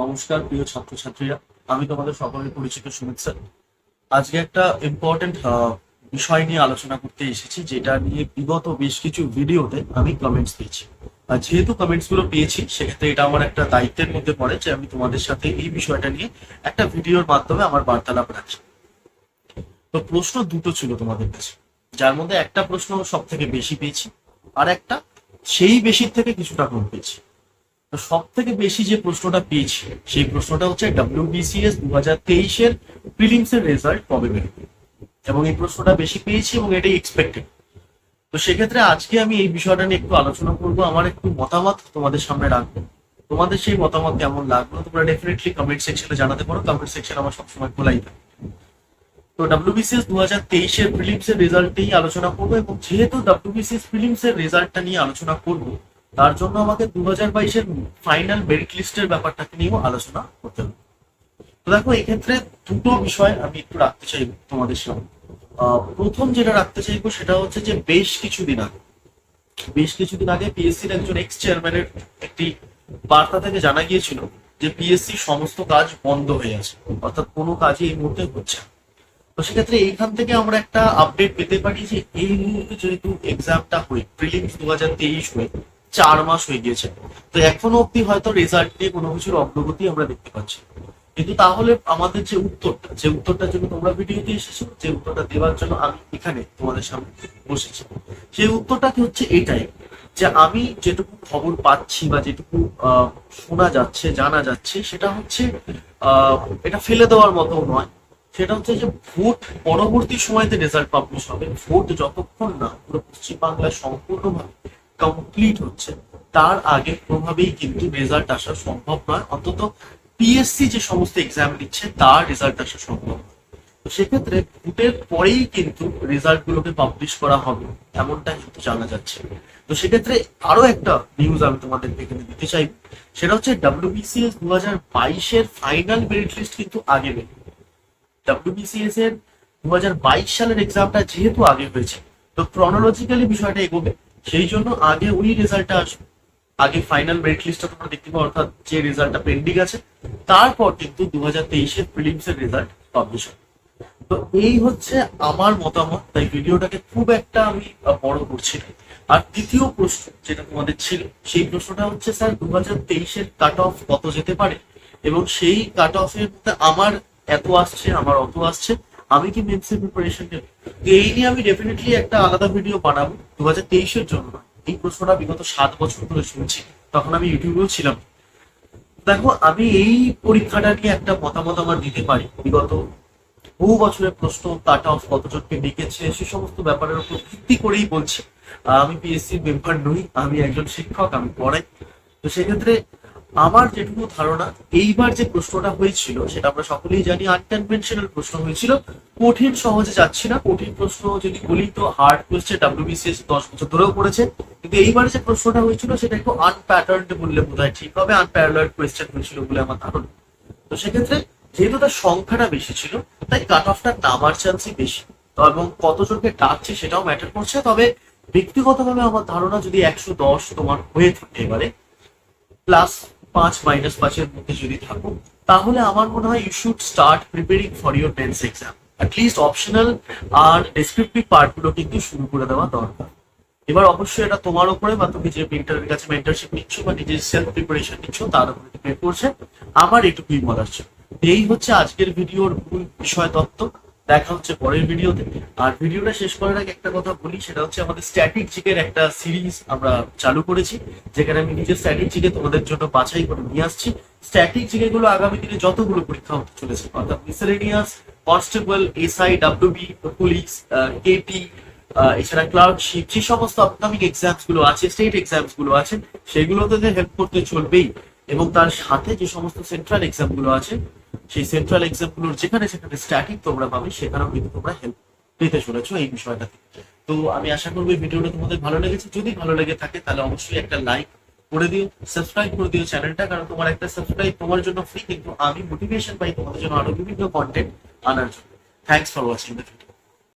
নমস্কার, প্রিয় ছাত্রছাত্রীরা। আমি তোমাদের সকলের পরিচিত সুমিত স্যার। আজকে একটা ইম্পর্টেন্ট বিষয় নিয়ে আলোচনা করতে এসেছি, যেটা নিয়ে বিগত বেশ কিছু ভিডিওতে আমি কমেন্টস পেয়েছি আর যেহেতু কমেন্টসগুলো পেয়েছি, সেক্ষেত্রে এটা আমার একটা দায়িত্বের মধ্যে পড়ে যে আমি তোমাদের সাথে এই বিষয়টা নিয়ে একটা ভিডিওর মাধ্যমে আমার বার্তালাপ রাখছি। তো প্রশ্ন দুটো ছিল তোমাদের কাছে। যার মধ্যে একটা প্রশ্ন সব থেকে বেশি পেয়েছি, আর একটা সেই বেশির থেকে কিছুটা কম পেয়েছি। তো সব থেকে বেশি যে প্রশ্নটা পেয়েছি, সেই প্রশ্নটা হচ্ছে ডাব্লিউবিসিএস দু হাজার তেইশের প্রিলিমস এর রেজাল্ট কবে বেরোবে এবং এই প্রশ্নটা বেশি পেয়েছি এবং এটাই এক্সপেক্টেড তো সেক্ষেত্রে আজকে আমি এই বিষয়টা নিয়ে একটু আলোচনা করব, আমার একটু মতামত তোমাদের সামনে রাখব। তোমাদের সেই মতামত কেমন লাগল? তোমরা ডেফিনেটলি কমেন্ট সেকশনে জানাতে পারো কমেন্ট সেকশন আমার সবসময় খোলাই থাকে। তো ডাব্লিউবিসিএস দু হাজার তেইশের প্রিলিমস এর রেজাল্ট নিয়ে আলোচনা করব এবং যেহেতু ডাব্লিউবিসিএস প্রিলিমস এর রেজাল্টটা নিয়ে আলোচনা করব তার জন্য আমাকে দু হাজার বাইশের ফাইনাল মেরিট লিস্টের ব্যাপারটাকে নিয়েও আলোচনা করতে হবে তো দেখো, এক্ষেত্রে দুটো বিষয় আমি একটু রাখতে চাইব তোমাদের সামনে প্রথম যেটা রাখতে চাইব সেটা হচ্ছে যে বেশ কিছুদিন আগে, বেশ কিছুদিন আগে পিএসসির একজন এক্স চেয়ারম্যানের একটি বার্তা থেকে জানা গিয়েছিল যে পিএসসি সমস্ত কাজ বন্ধ হয়ে আছে, অর্থাৎ কোনো কাজই এই মুহূর্তে হচ্ছে না। তো সেক্ষেত্রে এইখান থেকে আমরা একটা আপডেট পেতে পারি যে এই মুহূর্তে যেহেতু এক্সামটা হয়ে প্রিলিমস দু হাজার তেইশ হয়ে চার মাস হয়ে গিয়েছে। তো এখনও অব্দি হয়তো রেজাল্ট নিয়ে কোনো কিছুর অগ্রগতি আমরা দেখতে পাচ্ছি। কিন্তু তাহলে আমাদের যে উত্তরটা, যে উত্তরটার জন্য তোমরা ভিডিওতে এসেছ, যে উত্তরটা দেওয়ার জন্য আমি এখানে তোমাদের সামনে বসেছি। সেই উত্তরটা কি হচ্ছে এটাই, যে আমি যেটুকু খবর পাচ্ছি বা যেটুকু শোনা যাচ্ছে, জানা যাচ্ছে, সেটা হচ্ছে এটা ফেলে দেওয়ার মতো নয়। সেটা হচ্ছে যে ভোট পরবর্তী সময়তে রেজাল্ট পাবলিশ হবে। ভোট যতক্ষণ না, পুরো পশ্চিমবাংলায় সম্পূর্ণভাবে কমপ্লিট হচ্ছে। তার আগে কোনোভাবেই কিন্তু রেজাল্ট আসা সম্ভব নয়। অন্তত পিএসসি যে সমস্ত এক্সাম দিচ্ছে তার রেজাল্ট আসা সম্ভব তো সেক্ষেত্রে ভোটের পরেই কিন্তু রেজাল্ট গুলোকে পাবলিশ করা হবে এমনটা কিন্তু জানা যাচ্ছে। তো সেক্ষেত্রে আরও একটা নিউজ আমি তোমাদের এখানে দিতে চাই। সেটা হচ্ছে ডাব্লিউবিসিএস দু হাজার বাইশের ফাইনাল মেরিট লিস্ট কিন্তু আগে বেরোবে ডাব্লিউবিসিএস এর দু হাজার বাইশ সালের এক্সামটা যেহেতু আগে হয়েছে, তো ক্রনোলজিক্যালি বিষয়টা এগোবে। সেই জন্য আগে ওই রেজাল্টটা আসবে। আগে ফাইনাল মেরিট লিস্টটা তোমরা দেখতে পাবো, অর্থাৎ যে রেজাল্টটা পেন্ডিং আছে, তারপর কিন্তু দু হাজার তেইশের প্রিলিমস এর রেজাল্ট পাবলিশ হবে। তো এই হচ্ছে আমার মতামত, তাই ভিডিওটাকে খুব একটা আমি বড় করছি না। আর দ্বিতীয় প্রশ্ন যেটা তোমাদের ছিল, সেই প্রশ্নটা হচ্ছে, স্যার দু হাজার তেইশের কাট অফ কত যেতে পারে? এবং সেই কাট অফের মধ্যে আমার এত আসছে, আমার অত আসছে আমি কি মেন্সের প্রিপারেশন নেব? তো এই নিয়ে আমি ডেফিনেটলি একটা আলাদা ভিডিও বানাবো। দু হাজার তেইশের জন্য। এই প্রশ্নটা বিগত সাত বছর ধরে শুনছি। তখন আমি ইউটিউবেও ছিলাম। দেখো, আমি এই পরীক্ষাটা নিয়ে একটা মতামত আমার দিতে পারি। বিগত বহু বছরের প্রশ্ন কাট অফ কতজনকে ডেকেছে, সে সমস্ত ব্যাপারের উপর ভিত্তি করেই বলছি। আমি পিএসসি মেম্বার নই, আমি একজন শিক্ষক, আমি পড়াই। তো সেক্ষেত্রে আমার যেটুকু ধারণা, এইবার যে প্রশ্নটা হয়েছিল, সেটা আমরা সকলেই জানি আনকনভেনশনাল প্রশ্ন হয়েছিল। কঠিন সহজে যাচ্ছি না, কঠিন প্রশ্ন যদি বলি তো হার্ড কোয়েশ্চেন ডাব্লিউবিসিএস দশ বছর ধরেও পড়েছে। কিন্তু এইবার যে প্রশ্নটা হয়েছিল, সেটা একটু আনপ্যাটার্নড বললে বোধ হয় ঠিক হবে আনপ্যারালয়েড কোয়েশ্চেন হয়েছিল বলে আমার ধারণা। তো সেক্ষেত্রে যেহেতু তার সংখ্যাটা বেশি ছিল, তাই কাট অফটা নামার চান্সই বেশি। এবং কতজনকে ডাকছে সেটাও ম্যাটার করছে। তবে ব্যক্তিগতভাবে আমার ধারণা যদি একশো দশ তোমার হয়ে থাকে এবারে প্লাস পাঁচ মাইনাস পাঁচের মধ্যে যদি থাকো, তাহলে আমার মনে হয় you should start preparing for your mains exam at least optional R descriptive পার্টগুলো কিন্তু শুরু করে দেওয়া দরকার। এবার অবশ্যই এটা তোমার উপরে বা তুমি যে মেন্টারের কাছে মেন্টারশিপ নিচ্ছ বা নিজের সেলফ প্রিপারেশন নিচ্ছ, তার উপরে ডিপেন্ড করছে। আমার এটুকুই বলার ছিল। এই হচ্ছে আজকের ভিডিওর মূল বিষয় তত্ত্ব। দেখা হচ্ছে পরের ভিডিওতে। আর ভিডিওটা শেষ করার আগে একটা কথা বলি, সেটা হচ্ছে আমাদের স্ট্যাটিক জিকের একটা সিরিজ আমরা চালু করেছি, যেখানে আমি নিজের স্ট্যাটিক জিকে তোমাদের জন্য বাছাই করে নিয়ে আসছি। স্ট্যাটিক জিকে গুলো আগামী দিনে যতগুলো পরীক্ষা হতে চলেছে, অর্থাৎ miscellaneous constable SI WB police KP এছাড়া ক্লার্কশিপ যে সমস্ত আপকামিং এক্সামসগুলো আছে স্টেট এক্সামসগুলো আছে, সেগুলোতে হেল্প করতে চলবেই, এবং তার সাথে যে সমস্ত সেন্ট্রাল এক্সামগুলো আছে সেই সেন্ট্রাল এক্সামগুলোর যেখানে সেখানে স্ট্যাটিক তোমরা পাবে, সেখানেও কিন্তু তোমরা হেল্প পেতে চলেছো এই বিষয়টা তো আমি আশা করব এই ভিডিওটা তোমাদের ভালো লেগেছে। যদি ভালো লেগে থাকে, তাহলে অবশ্যই একটা লাইক করে দিও সাবস্ক্রাইব করে দিও চ্যানেলটা কারণ তোমার একটা সাবস্ক্রাইব তোমার জন্য ফ্রি কিন্তু আমি মোটিভেশন পাই তোমাদের জন্য আরও বিভিন্ন কন্টেন্ট আনার জন্য। Thanks for watching the video